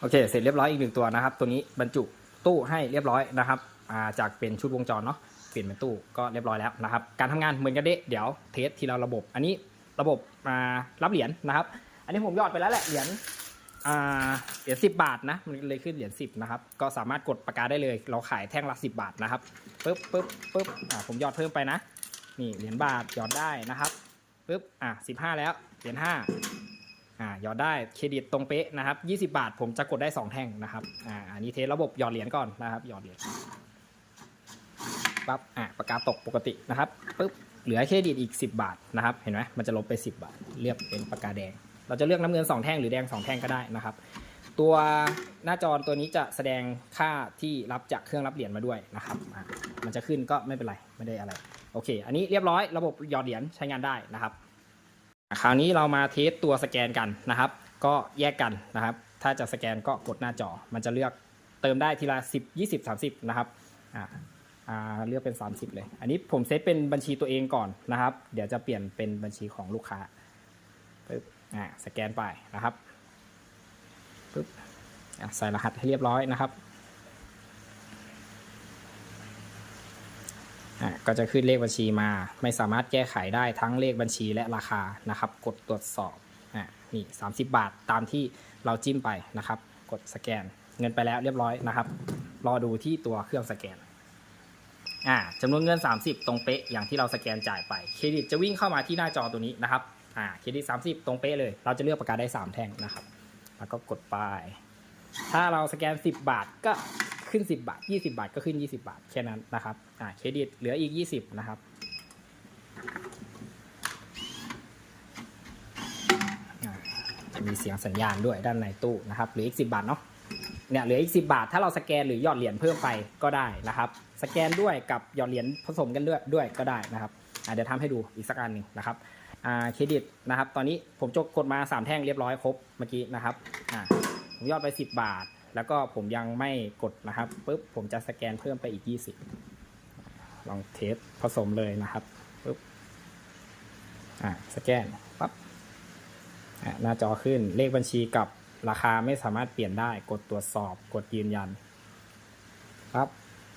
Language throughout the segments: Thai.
โอเค เสร็จเรียบร้อยอีกหนึ่งตัวนะครับ ตัวนี้บรรจุตู้ให้เรียบร้อยนะครับาจากเป็นชุดวงจรเนาะเปลี่ยนเป็นตู้ก็เรียบร้อยแล้วนะครับ การทำงานเหมือนกันเดะเดี๋ยวเทสทีละระบบ อันนี้ระบบมารับเหรียญนะครับ อันนี้ผมยอดไปแล้วแหละเหรียญเหรียญสิบาทนะมันเลยขึ้นเหรียญสิบนะครับ ก็สามารถกดปากกาได้เลย เราขายแท่งละสิบาทนะครับปึ๊บปึ๊บปึ๊บอ่าผมยอดเพิ่มไปนะ นี่เหรียญบาทยอดได้นะครับปึ๊บอะสิบห้าแล้วเหรียญห้า อ่าหยอดได้เครดิตตรงเป๊ะนะครับ20 บาทผมจะกดได้ 2 แท่งนะครับอ่าอันนี้เทสระบบหยอดเหรียญก่อนนะครับหยอดเหรียญปั๊บอ่าปากกาตกปกตินะครับปุ๊บเหลือเครดิตอีก 10 บาทนะครับเห็นไหมมันจะลบไป 10 บาท เลือกเป็นปากกาแดง เราจะเลือกน้ำเงิน 2 แท่งหรือแดง 2 แท่งก็ได้นะครับ ตัวหน้าจอตัวนี้จะแสดงค่าที่รับจากเครื่องรับเหรียญมาด้วยนะครับอ่ามันจะขึ้นก็ไม่เป็นไรไม่ได้อะไรโอเค อันนี้เรียบร้อยระบบหยอดเหรียญใช้งานได้นะครับ คราวนี้เรามาเทสตัวสแกนกันนะครับ ก็แยกกันนะครับ ถ้าจะสแกนก็กดหน้าจอ มันจะเลือกเติมได้ทีละ 10 20 30 นะครับอ่าเลือกเป็น 30 เลย อันนี้ผมเซตเป็นบัญชีตัวเองก่อนนะครับ เดี๋ยวจะเปลี่ยนเป็นบัญชีของลูกค้าปึ๊บอ่าสแกนไปนะครับปึ๊บใส่รหัสให้เรียบร้อยนะครับอะ ก็จะขึ้นเลขบัญชีมา ไม่สามารถแก้ไขได้ทั้งเลขบัญชีและราคานะครับ กดตรวจสอบอะนี่30 บาทตามที่เราจิ้มไปนะครับ กดสแกน เงินไปแล้วเรียบร้อยนะครับ รอดูที่ตัวเครื่องสแกนอ่าจำนวนเงิน 30 ตรงเป๊ะอย่างที่เราสแกนจ่ายไปเครดิตจะวิ่งเข้ามาที่หน้าจอตัวนี้นะครับอ่าเครดิต 30 ตรงเป๊ะเลย เราจะเลือกปากกาได้ 3 แท่งนะครับ แล้วก็กดไป ถ้าเราสแกน 10 บาทก็ ขึ้น 10 บาท 20 บาทก็ขึ้น 20 บาทแค่นั้นนะครับอ่าเครดิตเหลืออีก 20 นะครับจะมีเสียงสัญญาณด้วยด้านในตู้นะครับเหลืออีก 10 บาทเนาะเนี่ยเหลืออีก 10 บาท ถ้าเราสแกนหรือหยอดเหรียญเพิ่มไปก็ได้นะครับ สแกนด้วยกับหยอดเหรียญผสมกันด้วยด้วยก็ได้นะครับเดี๋ยวทำให้ดูอีกสักอันหนึ่งนะครับเครดิตนะครับ ตอนนี้ผมจกกดมา 3 แท่งเรียบร้อยครบเมื่อกี้นะครับอผมยอดไป 10 บาท แล้วก็ผมยังไม่กดนะครับปุ๊บผมจะสแกนเพิ่มไปอีก 20 ลองเทสผสมเลยนะครับปุ๊บอ่าสแกนปั๊บอ่าหน้าจอขึ้นเลขบัญชีกับราคาไม่สามารถเปลี่ยนได้ กดตรวจสอบ กดยืนยันปั๊บ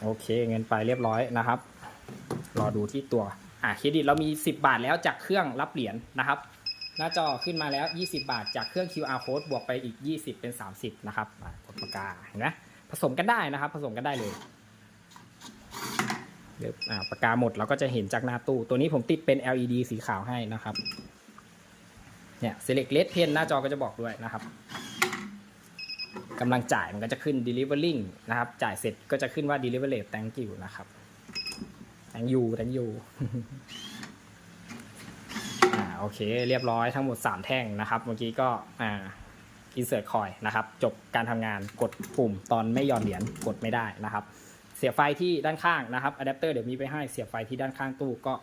โอเค เงินไปเรียบร้อยนะครับ รอดูที่ตัวอ่าเครดิตเรามี 10 บาทแล้วจากเครื่องรับเหรียญนะครับ หน้าจอขึ้นมาแล้ว 20 บาท จากเครื่อง QR code บวกไปอีก 20 เป็น 30 นะครับกดปากกาเห็นไหมผสมกันได้นะครับ ผสมกันได้เลยเดี๋ยวปากกาหมดเราก็จะเห็นจากหน้าตู้ ตัวนี้ผมติดเป็น LED สีขาวให้นะครับ เนี่ย select red pen หน้าจอก็จะบอกด้วยนะครับกำลังจ่ายมันก็จะขึ้น delivering นะครับ จ่ายเสร็จก็จะขึ้นว่า delivery thank you นะครับ thank you thank you โอเค เรียบร้อยทั้งหมด 3 แท่งนะครับ เมื่อกี้ก็อ่าอินเสิร์ตคอยนะครับ จบการทำงานกดปุ่มตอนไม่ย่อนเหรียญกดไม่ได้นะครับ เสียบไฟที่ด้านข้างนะครับอะแดปเตอร์เดี๋ยวมีไปให้เสียบไฟที่ด้านข้างตู้ก็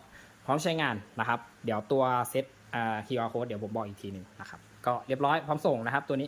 พร้อมใช้งานนะครับ เดี๋ยวตัวเซตอ่า QR code เดี๋ยวผมบอกอีกทีหนึ่งนะครับ ก็เรียบร้อยพร้อมส่งนะครับตัวนี้